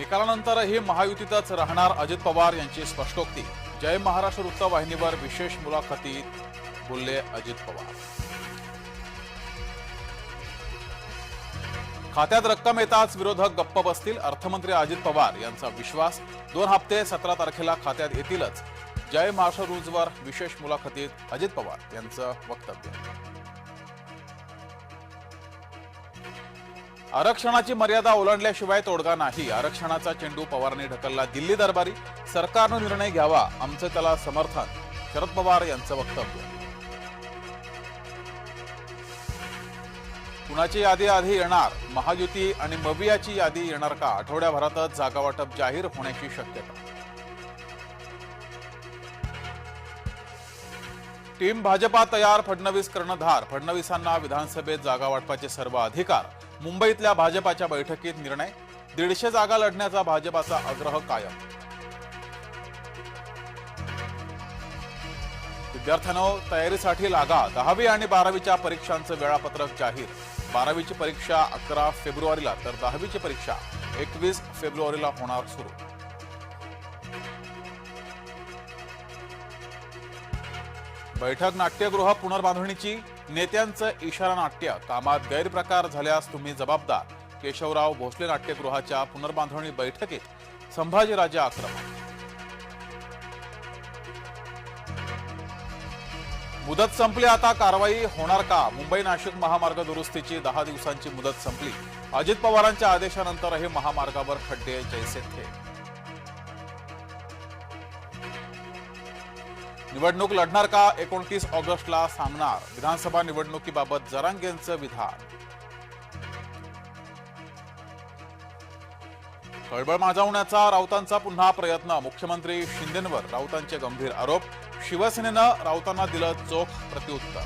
निकालानंतरही महायुतीतच राहणार अजित पवार यांची स्पष्टोक्ती. जय महाराष्ट्र वृत्तवाहिनीवर विशेष मुलाखतीत बोलले अजित पवार. खात्यात रक्कम येताच विरोधक गप्प बसतील अर्थमंत्री अजित पवार यांचा विश्वास. दोन हप्ते सतरा तारखेला खात्यात येतीलच. जय महाराष्ट्र न्यूजवर विशेष मुलाखतीत अजित पवार यांचं वक्तव्य. आरक्षणाची मर्यादा ओलांडल्याशिवाय तोडगा नाही. आरक्षणाचा चेंडू पवारने ढकलला दिल्ली दरबारी. सरकारनं निर्णय घ्यावा आमचं त्याला समर्थन. शरद पवार यांचं वक्तव्य. कुणाची यादी आधी येणार? महायुती आणि मवियाची यादी येणार का? आठवड्याभरातच जागावाटप जाहीर होण्याची शक्यता. टीम भाजपा तयार फडणवीस कर्णधार फडणवीसांना विधानसभेत जागा वाटपाचे सर्व अधिकार. मुंबईतल्या भाजपाच्या बैठकीत निर्णय. दीडशे जागा लढण्याचा भाजपाचा आग्रह कायम. विद्यार्थ्यांनो तयारीसाठी लागा. दहावी आणि बारावीच्या परीक्षांचं वेळापत्रक जाहीर. बारावीची परीक्षा अकरा फेब्रुवारीला तर दहावीची परीक्षा एकवीस फेब्रुवारीला होणार सुरू. बैठक नाट्यगृह पुनर्बांधणीची नेत्यांचं इशारा नाट्य कामात गैरप्रकार झाल्यास तुम्ही जबाबदार. केशवराव भोसले नाट्यगृहाच्या पुनर्बांधणी बैठकीत संभाजीराजे आक्रमण मुदत संपली आता कारवाई होणार का? मुंबई नाशिक महामार्ग दुरुस्तीची दहा दिवसांची मुदत संपली. अजित पवारांच्या आदेशानंतरही महामार्गावर खड्डे जैसे थे. निवडणूक लढणार का? एकोणतीस ऑगस्टला सामणार विधानसभा निवडणुकीबाबत जरांगेंचं विधान. खळबळ माजवण्याचा राऊतांचा पुन्हा प्रयत्न. मुख्यमंत्री शिंदेंवर राऊतांचे गंभीर आरोप. शिवसेनेनं राऊतांना दिलं चोख प्रत्युत्तर.